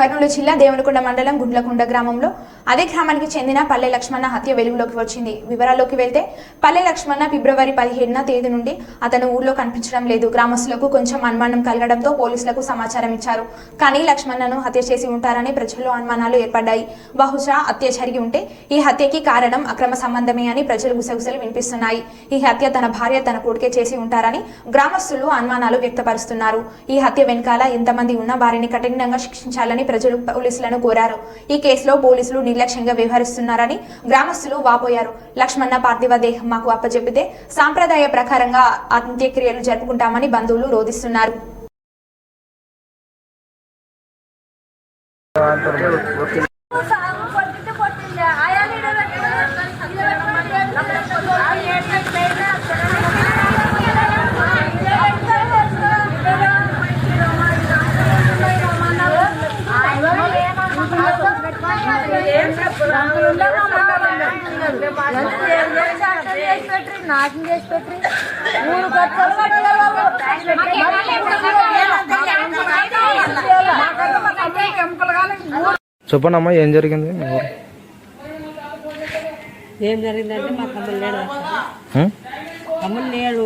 కర్నూలు జిల్లా దేవనకొండ మండలం గుండ్లకొండ గ్రామంలో అదే గ్రామానికి చెందిన పల్లె లక్ష్మణ హత్య వెలుగులోకి వచ్చింది. వివరాల్లోకి వెళ్తే పల్లె లక్ష్మణ ఫిబ్రవరి పదిహేడున తేదీ నుండి అతను ఊర్లో కనిపించడం లేదు. గ్రామస్తులకు కొంచెం అనుమానం కలగడంతో పోలీసులకు సమాచారం ఇచ్చారు. కానీ లక్ష్మణను హత్య చేసి ఉంటారని ప్రజల్లో అనుమానాలు ఏర్పడ్డాయి. బహుశా హత్య జరిగి ఉంటే ఈ హత్యకి కారణం అక్రమ సంబంధమే అని ప్రజలు గుసగుసలు వినిపిస్తున్నాయి. ఈ హత్య తన భార్య తన కొడుకే చేసి ఉంటారని గ్రామస్తులు అనుమానాలు వ్యక్తపరుస్తున్నారు. ఈ హత్య వెనకాల ఎంతమంది ఉన్నా వారిని కఠినంగా శిక్షించాలని ప్రజలు పోలీసులను కోరారు. ఈ కేసులో పోలీసులు నిర్లక్ష్యంగా వ్యవహరిస్తున్నారని గ్రామస్తులు వాపోయారు. లక్ష్మణ పార్థివ దేహం మాకు అప్పచెప్పితే సాంప్రదాయ ప్రకారంగా అంత్యక్రియలు జరుపుకుంటామని బంధువులు రోధిస్తున్నారు. నాశనం చేసి పెట్టి అమ్మా ఏం జరిగింది? ఏం జరిగిందంటే మా తమ్ముడు లేడు? తమ్ముడు లేడు.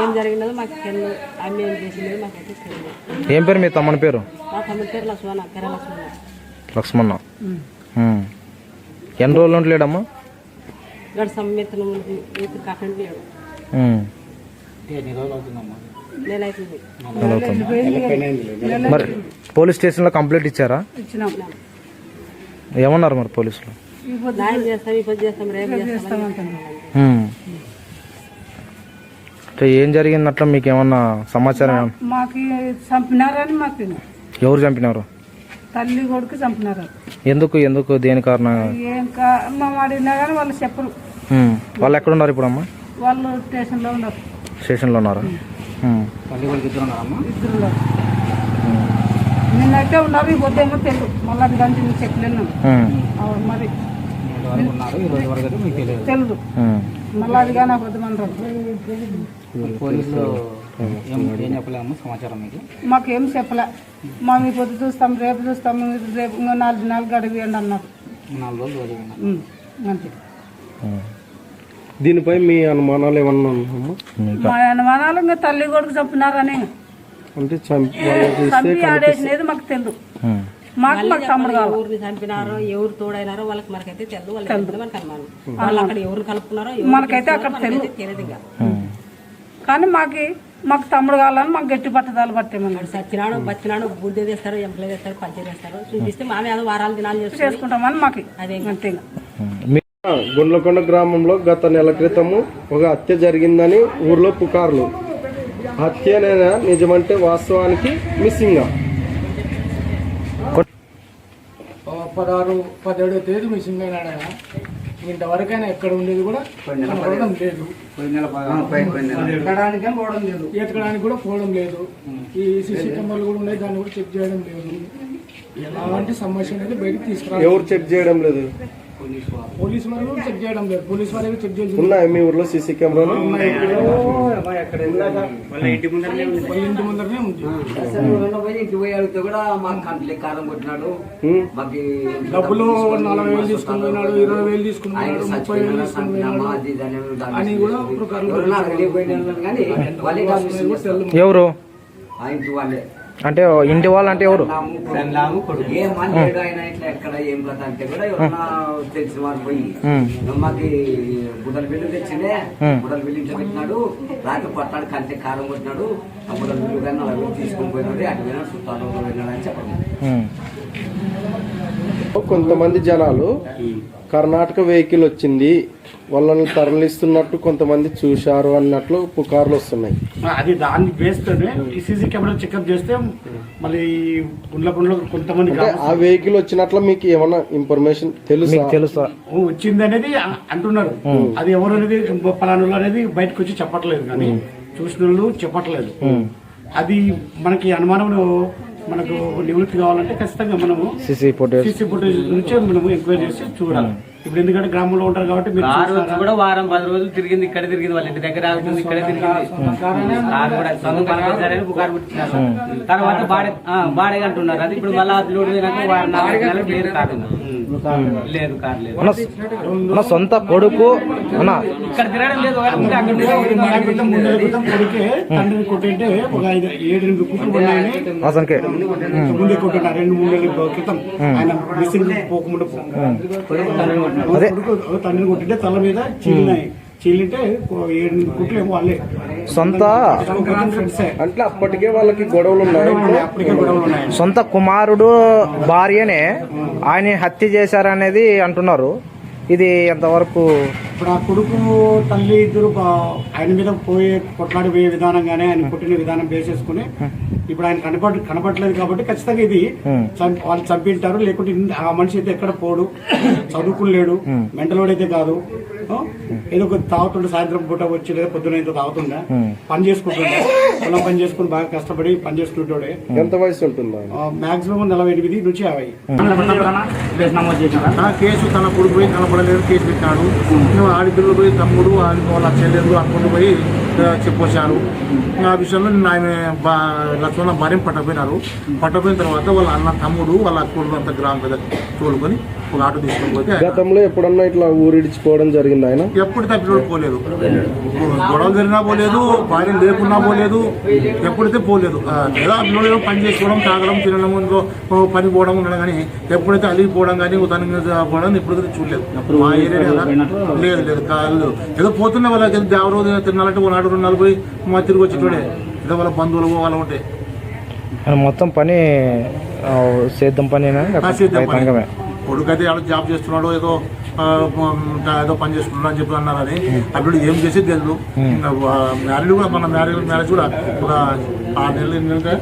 ఏం జరిగినదో మాకు తెలియదు ఆమె ఏం మాకైతే తెలియదు ఏం పేరు మీ తమ్మని పేరు మా తమ్ముడి పేరు లక్ష్మణ లక్ష్మణ లక్ష్మణ. ఎన్ని రోజులు ఉండలేడమ్మా గడు సమ్మెత్తనం ఈత కాకుండా లేడు. ఉం. నెల అవుతుంది. నెల అవుతుంది. మరి పోలీస్ స్టేషన్లో కంప్లైంట్ ఇచ్చారా? ఏమన్నారు మరి పోలీసులు? న్యాయం చేస్తాం ఇప్పుడు చేస్తాం రేపు చేస్తాం ఉం. అంటే ఏం జరిగింది అట్లా మీకు ఏమన్నా? సమాచారం ఏమన్నా? మాకు చంపినారని మాకు ఎవరు చంపినారు? తల్లి కొడుకు చంపినారు. ఎందుకు ఎందుకు దేని కారణం ఏం కా మా అడిగినా కానీ వాళ్ళు చెప్పరు. వాళ్ళు ఎక్కడ ఉన్నారు ఇప్పుడు అమ్మా? వాళ్ళు స్టేషన్లో ఉన్నారు. స్టేషన్లో ఉన్నారు? నిన్నైతే ఉన్నారు పొద్దేమో తెలియదు. మళ్ళీ అది కానీ నేను. చెప్పలేను మరి. తెలియదు. మళ్ళీ అది కానీ అబద్ధమంటారు పోలీసులు ఏం ఏం చెప్పలేము సమాచారం మీకు? మాకేం చెప్పలే. మా మీ పొద్దు చూస్తాం రేపు చూస్తాం రేపు ఇంకో నాలుగు నాలుగు అడిగియండి అన్నారు. నాలుగు రోజులు. ఉం, అంతే. దీనిపై మీ అనుమానాలు ఏమన్నా ఉన్నాయమ్మా మా అనుమానాలు ఇంకా తల్లి కొడుకు చంపినారని. అంటే చంపి వాళ్ళకి చంపి ఆడేసినది మాకు తెలియదు. మాకు మాకు తమ్ముడు కావాలి. ఎవరిని చంపినారో ఎవరు తోడైనారో వాళ్ళకి మనకైతే తెలియదు వాళ్ళకి తెలియదు మనకు అనుమానం? వాళ్ళు అక్కడ ఎవరు కలుపుకున్నారో ఎవరు మనకైతే అక్కడ మనకైతే తెలియదు ఇంకా. కానీ మాకు మాకు తమ్ముడు కావాలని మాకు గట్టి పట్టుదల పట్టేమన్నాడు వాడు సచ్చినాడు బచ్చినాడు బుద్ధి తెస్తారు ఎంపలే తెస్తారు పంచే తెస్తారు చూపిస్తే మామే ఏదో వారాలు దినాలు చేస్తారు చేసుకుంటామని మాకు అదే. అంతే గుండ్లకొండ గ్రామంలో గత నెల క్రితము ఒక హత్య జరిగిందని ఊర్లో పుకార్లు. హత్యనేనా నిజమంటే వాస్తవానికి మిస్సింగ్ పదహారు పదిహేడో తేదీ మిస్సింగ్ అయినాడు ఆయన. ఇంతవరకైనా ఎక్కడ ఉండేది కూడా కనపడడం లేదు. ఎక్కడానికి పోవడం లేదు. ఎక్కడానికి కూడా పోవడం లేదు. ఈ సీసీ కెమెరాలు కూడా ఉన్నాయి దాన్ని కూడా చెక్ చేయడం లేదు. ఎలాంటి సమస్య అనేది బయటకు తీసుకురా ఎవరు చెక్ చేయడం లేదు? పోలీసు వారు కూడా చెక్ చేయడం లేదు. పోలీసు వారు చెక్ చేసి ఉన్నాయి మీ ఊర్లో సీసీ కెమెరాలు? వాళ్ళ ఇంటి ముందరనే ఉంది. ఉం. డబ్బులు నలభై వేలు తీసుకుని పోయినాడు ఇరవై వేలు తీసుకుని ముప్పై వేలు తీసుకుని అని కూడా ప్రకారం ఎవరు? అంటే ఇంటి వాళ్ళు అంటే ఎవరు ఆయన ఇట్లా ఎక్కడ ఏం అంటే కూడా ఎవరన్నా తెలిసిన వారు పోయి. మాకి బుడల బిల్లు తెచ్చిండే ఉం. బుడల బిల్లు ఇంట్లో పెట్టినాడు రాత్రి పట్టాడు కంటే కారం కొట్టినాడు ఆ బుడల బిల్లు కానీ నలభై వేలు తీసుకొని పోయినాడు అటు పోయినాడు చుట్టాలు పోయినాడు అని చెప్పడం. కొంతమంది జనాలు కర్ణాటక వెహికల్ వచ్చింది వాళ్ళని తరలిస్తున్నట్టు కొంతమంది చూశారు అన్నట్లు పుకార్లు వస్తున్నాయి. అది దాన్ని బేస్తోనే ఈ సీసీ కెమెరా చెకప్ చేస్తే మళ్ళీ గుండ్ల గుండ్ల కొంతమంది ఆ వెహికల్ వచ్చినట్లు మీకు ఏమన్నా ఇన్ఫర్మేషన్ తెలుసా? మీకు తెలుసా? వచ్చింది అనేది అంటున్నారు. అది ఎవరు అనేది పలానా అనేది బయటకు వచ్చి చెప్పట్లేదు కానీ చూసిన వాళ్ళు చెప్పట్లేదు. అది మనకి అనుమానం మనకు నివృత్తి కావాలంటే ఖచ్చితంగా మనము సిసి ఫుటేజ్. సీసీ ఫుటేజ్ నుంచే మనము ఎంక్వైరీ చేసి చూడాలి. ఇప్పుడు ఎందుకంటే గ్రామంలో ఉంటారు కాబట్టి మీరు కారు చూస్తారా? కూడా వారం పది రోజులు తిరిగింది ఇక్కడ తిరిగింది వాళ్ళ ఇంటి దగ్గర ఆగుతుంది ఇక్కడ తిరిగింది. పుకారు పుట్టినారు తర్వాత బాడే ఆ, బాడే అంటున్నారు. అది ఇప్పుడు మళ్ళీ అది లోడ్ పోయినాక వారం నాలుగు నెలలకు లేదు కారు లేదు. కారు లేదు. మన సొంత కొడుకు అన్న. ఇక్కడ తిరగడం లేదు కొడుకే తండ్రిని కొట్టింటే ఒక ఐదు ఏడు ఎనిమిది కుట్లు ఉన్నాయని అతనికి ముందే కొట్టిన రెండు మూడు నెలల క్రితం ఆయన మిషన్ పోకముందు అదే. తండ్రిని కొట్టింటే తల మీద చీలినాయి. చీలింటే ఓ ఏడు ఎనిమిది కుట్లు ఏమో వాళ్ళే. సొంత ఫ్రెండ్సే అంటే అప్పటికే వాళ్ళకి గొడవలు ఉన్నాయి? సొంత కుమారుడు భార్యనే ఆయన హత్య చేశారనేది అంటున్నారు. ఇది ఎంతవరకు ఇప్పుడు ఆ కొడుకు తల్లి ఇద్దరు ఆయన మీద పోయే కొట్లాడి పోయే విధానం కానీ ఆయన కొట్టిన విధానం బేసేసుకుని ఇప్పుడు ఆయన కనపడ కనపడలేదు కాబట్టి ఖచ్చితంగా ఇది వాళ్ళు చంపింటారు. లేకుంటే ఆ మనిషి అయితే ఎక్కడ పోడు? చదువుకుని మెంటలోడు అయితే కాదు? ఏదో ఒక తాగుతుండే సాయంత్రం పూట వచ్చి లేదా పొద్దున ఇంత తాగుతుండే పని చేసుకుంటుండే. పొలం పని చేసుకుని బాగా కష్టపడి పని చేసుకుంటుండే. ఎంత వయసు ఉంటుంది ఆయన? మాక్సిమం నలభై ఎనిమిది నుంచి యాభై. కేసు తన కొడుకు పోయి కనపడలేదు కేసు పెట్టాడు. ఆడిద్దరు పోయి తమ్ముడు వాళ్ళ చెల్లెలు అప్పుడు పోయి చెప్పొచ్చారు. ఆ విషయంలో నిన్న బా లక్ష్మణ భార్యం పట్టపోయినారు పట్టపోయిన తర్వాత వాళ్ళ అన్న తమ్ముడు వాళ్ళ కొడుకు అంత గ్రామం పెద్ద తోలుకొని ఒక ఆటో తీసుకొని పోతే గతంలో ఎప్పుడన్నా ఇట్లా ఊరిడిచిపోవడం జరిగింది ఆయన? ఎప్పుడు తప్పినోడు పోలేదు. గొడవలు జరిగినా పోలేదు భార్య లేకున్నా పోలేదు ఎప్పుడైతే పోలేదు. ఏదో అందులో ఏదో పని చేసుకోవడం తాగడం తినడం పని పోవడం ఉండడం కానీ ఎప్పుడైతే అలిగిపోవడం కానీ తన పోవడం ఎప్పుడైతే చూడలేదు. మా ఏరియా కదా లేదు? లేదు కాదు. ఏదో పోతున్న వాళ్ళకి ఏదో దేవరోజు తినాలంటే ఒక నాడు రెండు నాలుగు పోయి మా తిరిగి వచ్చేటోడే. ఏదో వాళ్ళ బంధువులు వాళ్ళ ఉంటే ఆయన మొత్తం పని సేద్యం పని ఆ సేద్యం కొడుకు అయితే ఆడ జాబ్ చేస్తున్నాడు ఏదో ఏదో పని చేస్తున్నాడు అని చెప్పి అన్నారు అని అప్పుడు ఏం చేసేది తెలియదు మ్యారేజ్ కూడా మన మ్యారేజ్ మ్యారేజ్ కూడా ఒక ఆరు నెలలు నెలలుగా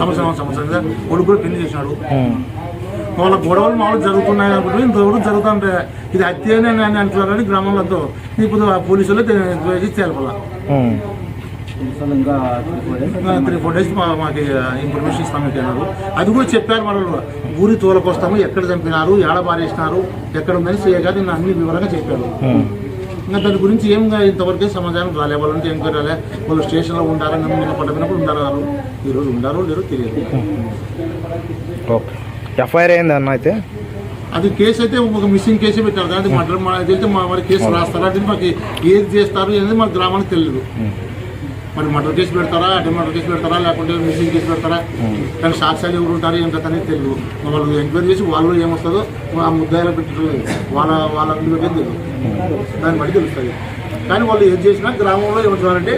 సంవత్సరం. సంవత్సరంగా కొడుకు కూడా పెళ్ళి చేసినాడు వాళ్ళ గొడవలు మామూలు జరుగుతున్నాయి అనుకుంటే ఇంతవరకు జరుగుతుంటే ఇది హత్య అని అంటున్నారని గ్రామంలో ఇప్పుడు పోలీసులు తేలపల. త్రీ ఫోర్ డేస్ మా- మాకు ఇన్ఫర్మేషన్ ఇస్తామని అన్నారు అది కూడా చెప్పారు వాళ్ళు ఊరి తోలకొస్తాము ఎక్కడ చంపినారు ఏడ బారేసినారు ఎక్కడ ఉందని చేయగా నిన్న అన్ని వివరంగా చెప్పారు. ఇంకా దాని గురించి ఏం ఇంతవరకే సమాధానం రాలే వాళ్ళంటే ఎంక్వైరీ రాలే వాళ్ళు స్టేషన్లో ఉండాలని నిన్న పట్టమైనప్పుడు ఉండారు ఈరోజు ఉండారో లేరో తెలియదు. ఓకే. ఎఫ్ఐఆర్ అయింది అన్న అయితే? అది కేసు అయితే ఒక మిస్సింగ్ కేసే పెట్టారు. కానీ మర్డర్ తెలిస్తే మా మరి కేసు రాస్తారా? అది మాకు ఏది చేస్తారు అనేది మన గ్రామానికి తెలియదు మరి మర్డర్ కేసు పెడతారా? అటు మర్డర్ కేసు పెడతారా? లేకుంటే మిస్సింగ్ కేసు పెడతారా? కానీ సాక్ష్యాలు ఎవరు ఉంటారు? ఏంటో అనేది తెలియదు వాళ్ళు ఎంక్వైరీ చేసి వాళ్ళు ఏమొస్తుందో ఆ ముద్దాయిలో పెట్టలేదు వాళ్ళ వాళ్ళ తెలియదు దాన్ని బట్టి తెలుస్తుంది. కానీ వాళ్ళు ఏం చేసినా గ్రామంలో ఏమంటున్నారంటే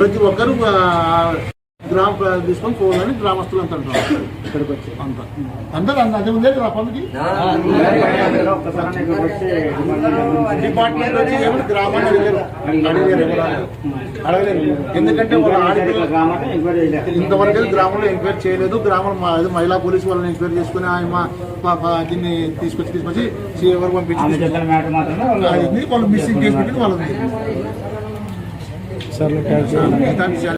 ప్రతి ఒక్కరు గ్రామ తీసుకొని పోవాలని గ్రామస్తులు అంత అంటారు ఇక్కడికి వచ్చి అంత. అందరూ అంత అదే ఉందే పనికి డిపార్ట్మెంట్ వచ్చి ఏమని గ్రామాన్ని ఎవరు? అడగలేదు ఎందుకంటే ఇంతవరకు గ్రామంలో ఎంక్వైరీ చేయలేదు. గ్రామం మా- అది మహిళా పోలీసు వాళ్ళని ఎంక్వైరీ చేసుకుని ఆయన దీన్ని తీసుకొచ్చి తీసుకొచ్చి ఎవరు పంపించి అది వాళ్ళు మిస్సింగ్ కేసు పెట్టి వాళ్ళు సరే మిగతా విషయాలు